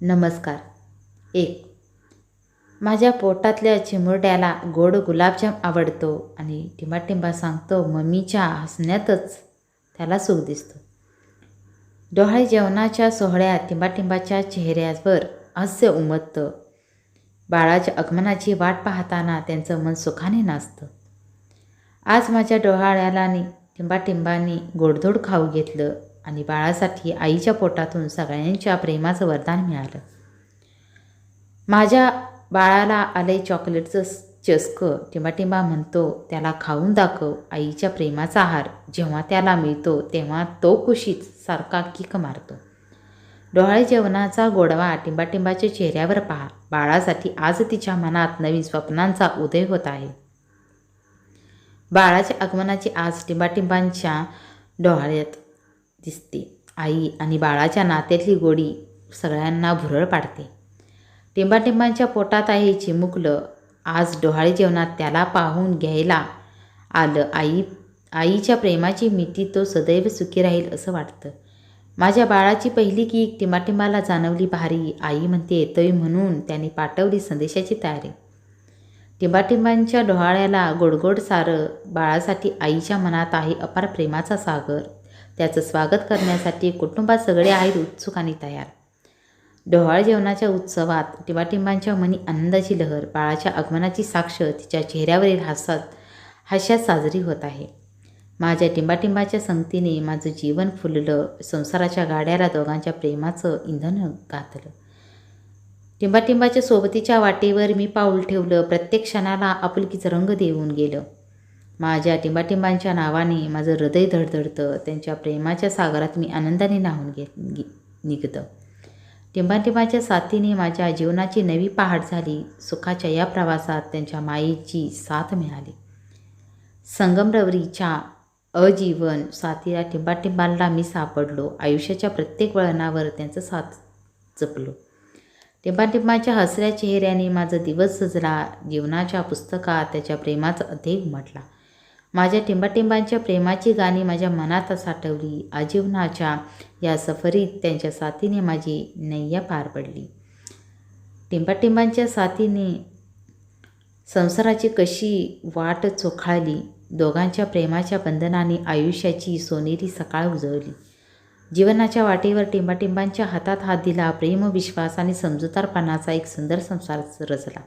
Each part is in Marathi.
नमस्कार. एक. माझ्या पोटातल्या चिमुरड्याला गोड गुलाबजाम आवडतो आणि टिंबाटिंबा सांगतो मम्मीच्या हसण्यातच त्याला सुख दिसतो. डोहाळे जेवणाच्या सोहळ्यात टिंबाटिंबाच्या चेहऱ्यावर हास्य उमटतं. बाळाच्या आगमनाची वाट पाहताना त्यांचं मन सुखाने नाचतं. आज माझ्या डोहाळ्याला नि टिंबाटिंबांनी गोडधोड खाऊ घेतलं. आणि बाळासाठी आईच्या पोटातून सगळ्यांच्या प्रेमाचं वरदान मिळालं. माझ्या बाळाला आले चॉकलेटचं चस्कं. टिंबाटिंबा म्हणतो त्याला खाऊन दाखव आईच्या प्रेमाचा आहार. जेव्हा त्याला मिळतो तेव्हा तो कुशीत सारखा किक मारतो. डोहाळे जेवणाचा गोडवा टिंबाटिंबाच्या चेहऱ्यावर पहा. बाळासाठी आज तिच्या मनात नवीन स्वप्नांचा उदय होत आहे. बाळाच्या आगमनाची आज टिंबाटिंबांच्या डोहाळ्यात दिसते. आई आणि बाळाच्या नात्यातली गोडी सगळ्यांना भुरळ पाडते. टिंबाटिंबांच्या पोटात आहे चिमुकलं. आज डोहाळी जेवणात त्याला पाहून घ्यायला आलं. आई आईच्या प्रेमाची मिती तो सदैव सुखी राहील असं वाटतं. माझ्या बाळाची पहिली कीक टिंबाटिंबाला जाणवली भारी. आई म्हणते येतोय म्हणून त्यांनी पाठवली संदेशाची तयारी. टिंबाटिंबांच्या डोहाळ्याला गोडगोड सारं बाळासाठी आईच्या मनात आहे अपार प्रेमाचा सागर. त्याचं स्वागत करण्यासाठी कुटुंबात सगळे आहेत उत्सुक आणि तयार. डोहाळ जेवणाच्या उत्सवात टिंबाटिंबांच्या मनी आनंदाची लहर बाळाच्या आगमनाची साक्ष तिच्या चेहऱ्यावरील हासात हास्यात साजरी होत आहे. माझ्या टिंबाटिंबाच्या संगतीने माझं जीवन फुललं संसाराच्या गाड्याला दोघांच्या प्रेमाचं इंधन घातलं टिंबाटिंबाच्या सोबतीच्या वाटेवर मी पाऊल ठेवलं प्रत्येक क्षणाला आपुलकीचं रंग देऊन गेलं. माझ्या टिंबाटिंबांच्या नावाने माझं हृदय धडधडतं. त्यांच्या प्रेमाच्या सागरात मी आनंदाने न्हावून घे निघतं. टिंबाटिंबाच्या साथीने माझ्या जीवनाची नवी पहाट झाली. सुखाच्या या प्रवासात त्यांच्या मायेची साथ मिळाली. संगमरवरीच्या अजीवन साथीला टिंबाटिंबांना मी सापडलो. आयुष्याच्या प्रत्येक वळणावर त्यांचं साथ जपलो. टिंबाटिंबाच्या हसऱ्या चेहऱ्याने माझा दिवस सजला. जीवनाच्या पुस्तकात त्याच्या प्रेमाचा अध्यय उमटला. माझ्या टिंबाटिंबांच्या प्रेमाची गाणी माझ्या मनात साठवली. आजीवनाच्या या सफरीत त्यांच्या साथीने माझी नैया पार पडली. टिंबाटिंबांच्या साथीने संसाराची कशी वाट चोखाळली दोघांच्या प्रेमाच्या बंधनाने आयुष्याची सोनेरी सकाळ उजवली जीवनाच्या वाटेवर टिंबाटिंबांच्या हातात हात दिला प्रेमविश्वास आणि समजूतारपणाचा एक सुंदर संसार रचला.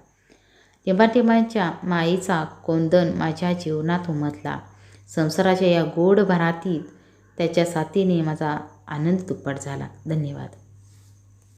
टिंबाटिंबांच्या माईचा कोंदण माझ्या जीवनात उमटला. संसाराच्या या गोड भरातीत त्याच्या साथीने माझा आनंद दुप्पट झाला. धन्यवाद.